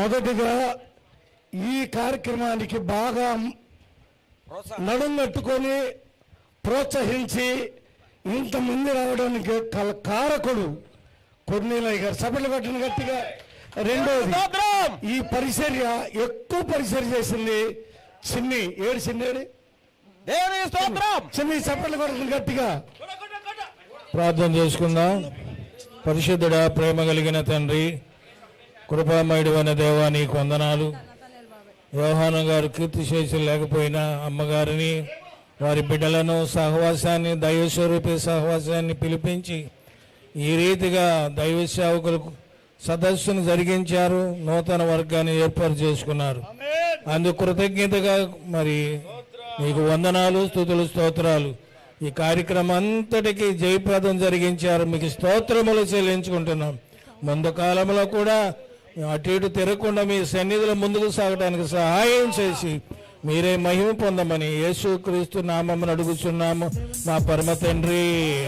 మొదటిగా ఈ కార్యక్రమానికి బాగా నడుం కట్టుకొని ప్రోత్సహించి ఇంతమంది రావడానికి కల కారకుడు కొన్నిలయ్య గారు. సభలు పట్టిన గట్టిగా. రెండోది ఈ పరిచర్య ఎక్కువ పరిచర్య చేసింది చిన్ని. ఏడు చిన్నేడు చిన్ని సభలు పట్టిన గట్టిగా. ప్రార్థన చేసుకుందాం. పరిశుద్ధుడా ప్రేమ కలిగిన తండ్రి కృపామయుడు అనే దేవా నీకు వందనాలు. యోహానం గారు కీర్తి చేసి లేకపోయినా అమ్మగారిని వారి బిడ్డలను సహవాసాన్ని దైవ స్వరూపి సహవాసాన్ని పిలిపించి ఈ రీతిగా దైవ సేవకులకు సదస్సును జరిగించారు నూతన వర్గాన్ని ఏర్పాటు చేసుకున్నారు. అందుకు కృతజ్ఞతగా మరి మీకు వందనాలు స్థుతులు స్తోత్రాలు. ఈ కార్యక్రమం అంతటికి జయప్రదం జరిగించారు. మీకు స్తోత్రములు చెల్లించుకుంటున్నాం. ముందు కాలంలో కూడా అటు ఇటు తిరగకుండా మీ సన్నిధిలో ముందుకు సాగడానికి సహాయం చేసి మీరే మహిమ పొందమని యేసు క్రీస్తు నామమును అడుగుతున్నాము మా పరమ తండ్రి.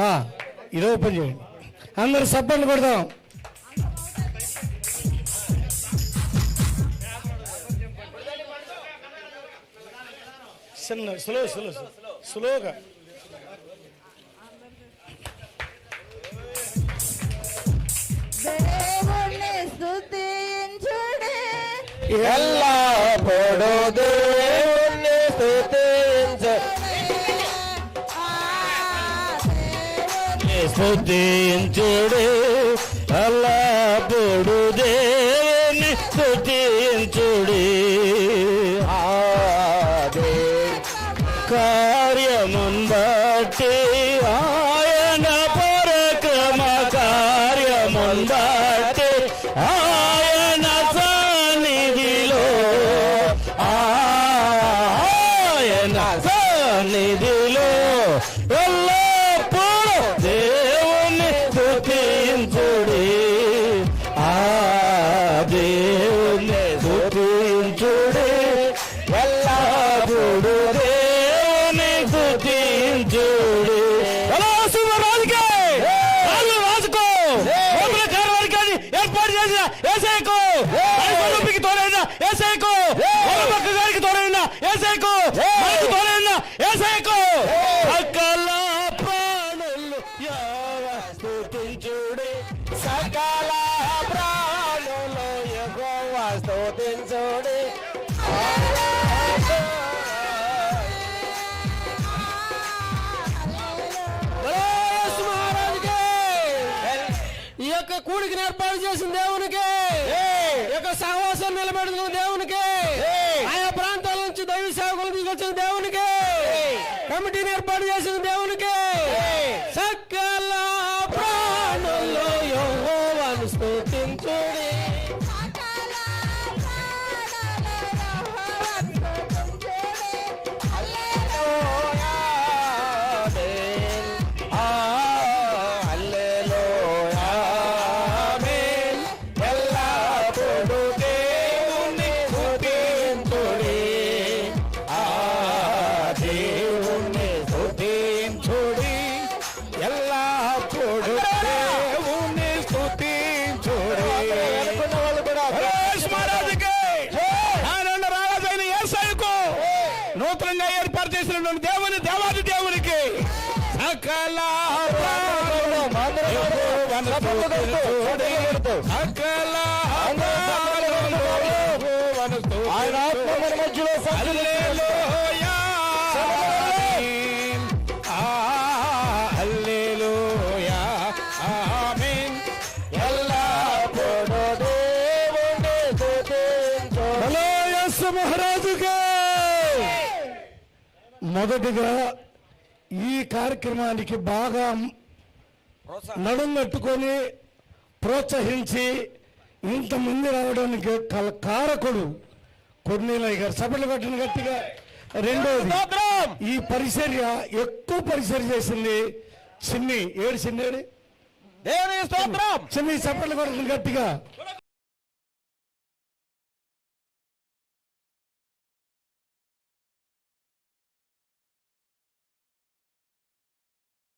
ఆ, ఇది ఓపెన్ చేయండి. అందరు సబ్బన్లు కొడదాం. చిన్న స్లో స్లో స్లోగా. ఎల్లప్పుడూ దేవుణ్ణి స్తుతించు ఆ దేవుని స్తుతించుడు అల్లప్పుడు దేవుని స్తుతించుడి ఆయన ఈ యొక్క కూడికి ఏర్పాటు చేసిన దేవునికి. ఈ యొక్క సహవాసం నిలబెడుతున్న దేవునికి. నూతనంగా ఏర్పాటు చేసినటువంటి దేవుని దేవాది దేవునికి. సకల. సకల. ఆయన ఆత్మ మన మధ్యలో మహారాజుగా మొదటిగా ఈ కార్యక్రమానికి బాగా నడుం కట్టుకొని ప్రోత్సహించి ఇంతమంది రావడానికి కల కారకుడు కొన్నిలయ్య గారు. సభలు పట్టిన గట్టిగా. రెండోది ఈ పరిచర్య ఎక్కువ పరిచర్య చేసింది చిన్ని. ఏడు చిన్నేడు చిన్ని సభలు పట్టిన గట్టిగా.